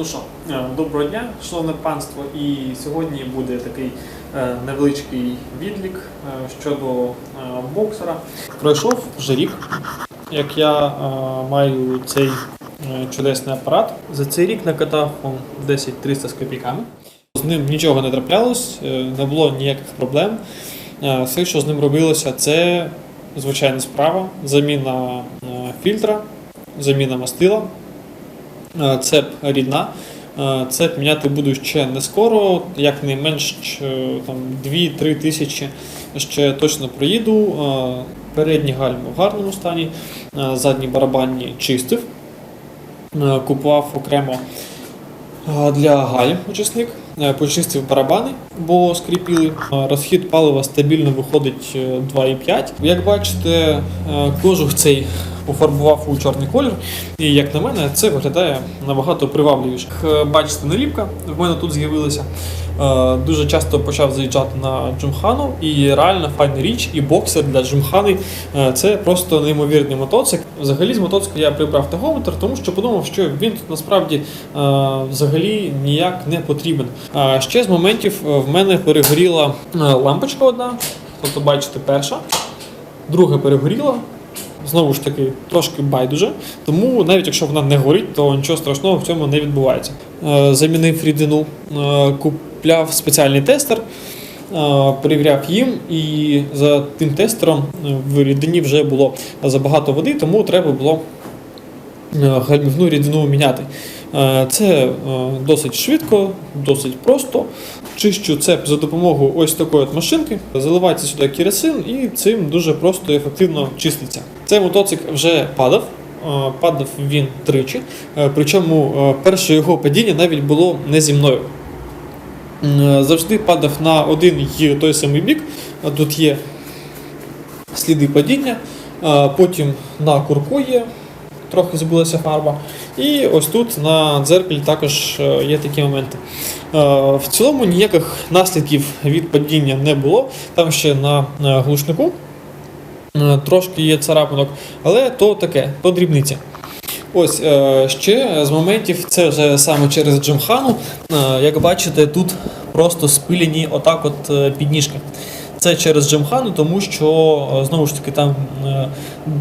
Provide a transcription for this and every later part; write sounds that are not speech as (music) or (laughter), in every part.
Ну що, е, доброго дня, шановне панство. І сьогодні буде такий е, невеличкий відлік е, щодо боксера. Пройшов вже рік, як я маю цей чудесний апарат. За цей рік накатав он 10-300 з копійками. З ним нічого не траплялось, не було ніяких проблем. Все, що з ним робилося, це звичайна справа, заміна фільтра, заміна мастила. Е, Цеп рідна. Е, Цеп міняти буду ще не скоро, як не менш е, там, 2-3 тисячі ще точно проїду. Е, Передні гальми в гарному стані, е, задні барабанні чистив. Е, Купував окремо е, для гальм очисник, Е, почистив барабани, бо скріпіли. Е, Розхід палива стабільно виходить е, 2,5. Як бачите, е, кожух цей пофарбував у чорний колір, і як на мене, це виглядає набагато привабливіше. Бачите, наліпка в мене тут з'явилася. Е, Дуже часто почав заїжджати на Джимхану, і реально файна річ, і боксер для Джимхани е, це просто неймовірний мотоцикл. Взагалі з мотоцикла я прибрав тагометр, тому що подумав, що він тут насправді е, взагалі ніяк не потрібен. А ще з моментів е, в мене перегоріла е, лампочка одна, тобто бачите, перша, друга перегоріла. Знову ж таки, трошки байдуже, тому навіть якщо вона не горить, то нічого страшного в цьому не відбувається. Е, Замінив рідину, купляв спеціальний тестер, перевіряв їм, і за тим тестером в рідині вже було забагато води, тому треба було гальмівну рідину міняти. Е, Це е, досить швидко, досить просто. Чищу цеп за допомогою ось такої от машинки, заливається сюди керосин і цим дуже просто і ефективно чиститься. Цей мотоцикл вже падав. е, Падав він тричі, е, причому е, перше його падіння навіть було не зі мною. Завжди падав на один і той самий бік. Е, Тут є сліди падіння, е, потім на курку є, трохи збилася фарба. І ось тут на дзеркалі також е, є такі моменти. Е, В цілому ніяких наслідків від падіння не було. Там ще на глушнику е, трошки є царапинок, але то таке, то дрібниці. Ось ще з моментів, це вже саме через Джимхану. Як бачите, тут просто спилені отак от підніжки. Це через Джимхану, тому що е, знову ж таки там е,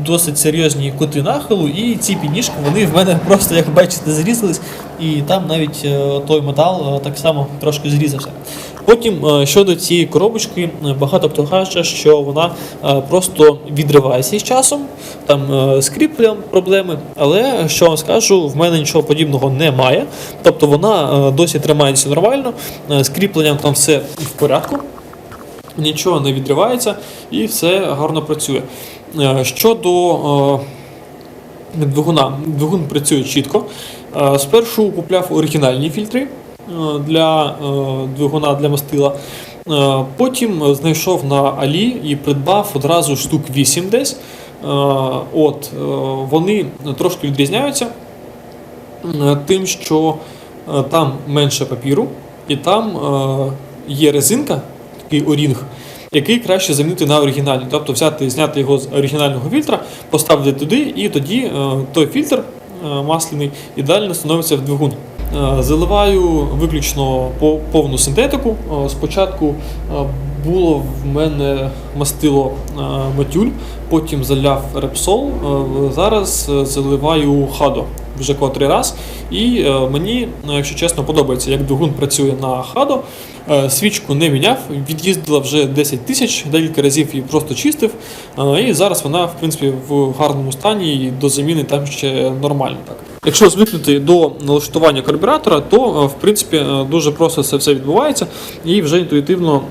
досить серйозні кути нахилу, і ці підніжки вони в мене (laughs) просто, як бачите, зрізались, і там навіть е, той метал так само трошки зрізався. Потім щодо цієї коробочки, багато хто каже, що вона просто відривається з часом, там з кріпленням проблеми, але що вам скажу, в мене нічого подібного немає. Тобто вона досі тримається нормально, з кріпленням там все в порядку нічого не відривається і все гарно працює. Е, Щодо е, двигуна, двигун працює чітко. Е, Спершу купляв оригінальні фільтри для двигуна для мастила. Потім знайшов на Алі і придбав одразу штук 8 десь. От, вони трошки відрізняються тим, що там менше папіру, і там є резинка, такий орінг, який краще замінити на оригінальний. Тобто взяти, зняти його з оригінального фільтра, поставити туди, і тоді е, той фільтр е, масляний ідеально становиться в двигун. Е, Заливаю виключно по повну синтетику. Спочатку було в мене мастило матюль, потім заляв репсол. Зараз заливаю хадо вже котрий раз. І е, мені, ну, якщо чесно, подобається, як двигун працює на хадо. Е, Свічку не міняв, від'їздила вже 10 тисяч, декілька разів її просто чистив. І зараз вона, в принципі, в гарному стані і до заміни там ще нормально. Так. Якщо звикнути до налаштування карбюратора, то е, в принципі дуже просто це все відбувається, і вже інтуїтивно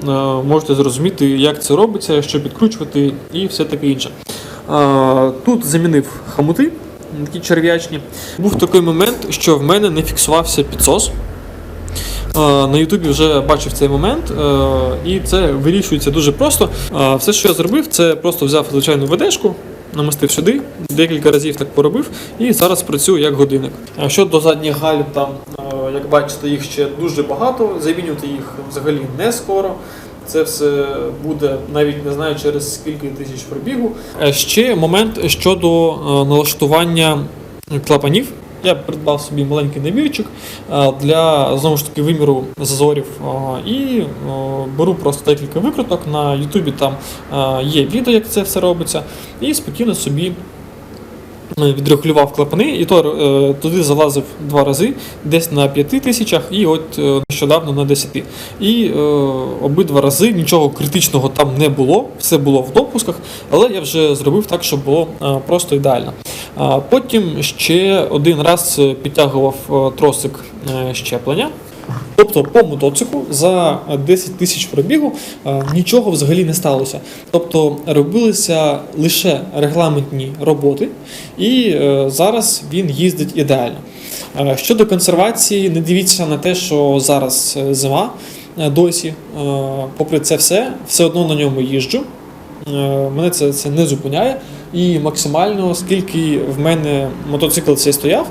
можете зрозуміти, як це робиться, що підкручувати і все таке інше. Тут замінив хамути, такі черв'ячні. Був такий момент, що в мене не фіксувався підсос. Е, На Ютубі вже бачив цей момент, е, і це вирішується дуже просто. Е, Все, що я зробив, це просто взяв звичайну ведешку, намастив сюди, декілька разів так поробив, і зараз працюю як годинник. Щодо задніх галів, там, як бачите, їх ще дуже багато. Замінювати їх взагалі не скоро. Це все буде навіть не знаю через скільки тисяч пробігу. Е, Ще момент щодо е, налаштування клапанів. Я придбав собі маленький набірчик е, для знову ж таки виміру зазорів і беру просто декілька викруток. На Ютубі там є відео, як це все робиться, і спокійно собі. Е, Відрегулював клапани, і то е, туди залазив два рази, десь на 5 тисячах, і от е, нещодавно на 10. І е, обидва рази нічого критичного там не було, все було в допусках, але я вже зробив так, щоб було е, просто ідеально. Потім ще один раз підтягував тросик щеплення. Тобто по мотоциклу за 10 тисяч пробігу е, нічого взагалі не сталося. Тобто робилися лише регламентні роботи, і е, зараз він їздить ідеально. Е, Щодо консервації, не дивіться на те, що зараз е, зима е, досі. Е, Попри це все, все одно на ньому їжджу. Е, Мене це, це не зупиняє. І максимально, скільки в мене мотоцикл цей стояв,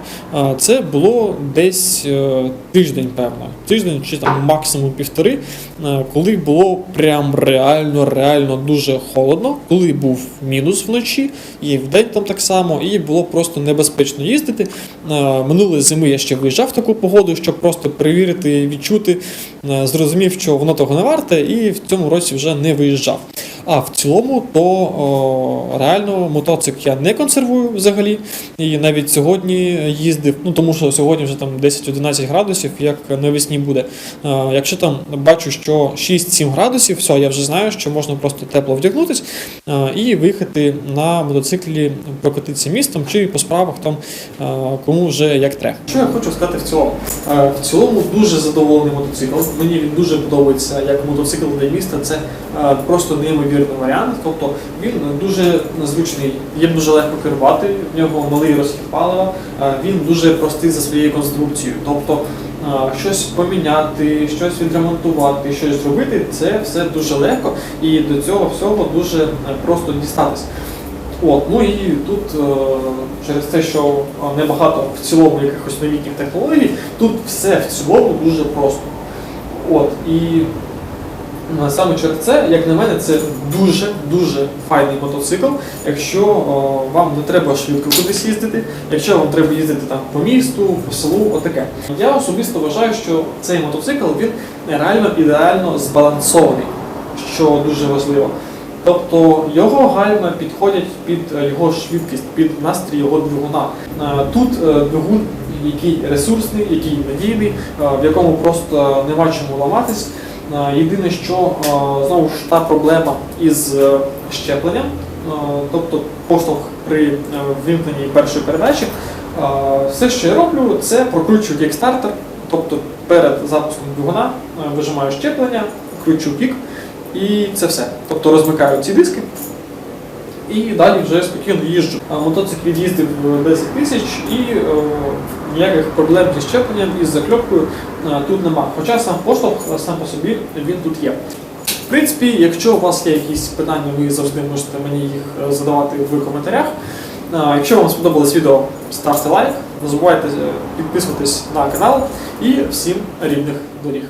це було десь е, тиждень, певно. Тиждень чи там максимум півтори, е, коли було прям реально, реально дуже холодно, коли був мінус вночі, і вдень там так само, і було просто небезпечно їздити. Е, Минулої зими я ще виїжджав в таку погоду, щоб просто перевірити, відчути, зрозумів, що воно того не варте, і в цьому році вже не виїжджав. А в цілому, то реально мотоцикл я не консервую взагалі. І навіть сьогодні їздив, ну тому що сьогодні вже там 10-11 градусів, як навесні буде. Е, якщо там бачу, що 6-7 градусів, все, я вже знаю, що можна просто тепло вдягнутись е, і виїхати на мотоциклі, прокатитися містом чи по справах там е, кому вже як треба. Що я хочу сказати в цілому? В цілому дуже задоволений мотоцикл. Мені він дуже подобається як мотоцикл для міста. Це просто неймовірний варіант. Тобто він дуже зручний, їм дуже легко керувати, в нього малий розхід палива, е, він дуже простий за своєю конструкцією. Тобто е, щось поміняти, щось відремонтувати, щось зробити, це все дуже легко і до цього всього дуже е, просто дістатись. От, ну і тут е, через те, що е, небагато в цілому якихось новітніх технологій, тут все в цілому дуже просто. От, і е, саме через це, як на мене, це дуже-дуже файний мотоцикл. Якщо е, вам не треба швидко кудись їздити, якщо вам треба їздити там по місту, по селу, отаке. Я особисто вважаю, що цей мотоцикл він реально ідеально збалансований, що дуже важливо. Тобто його гальма підходять під е, його швидкість, під настрій його двигуна. Е, Тут е, двигун, який ресурсний, який надійний, е, в якому просто нема чому ламатись. Е, Єдине, що е, знову ж та проблема із е, щепленням, тобто поштовх при вимкненні першої передачі. Все, що я роблю, це прокручую кікстартер, тобто перед запуском двигуна вижимаю щеплення, кручу кік. І це все. Тобто розмикаю ці диски і далі вже спокійно їжджу. Мотоцикл від'їздив 10 тисяч і ніяких проблем зі щепленням і з закльопкою е, тут нема. Хоча сам поштовх е, сам по собі він тут є. В принципі, якщо у вас є якісь питання, ви завжди можете мені їх е, задавати в коментарях. Якщо вам сподобалось відео, ставте лайк, не забувайте підписуватись на канал і всім рівних доріг.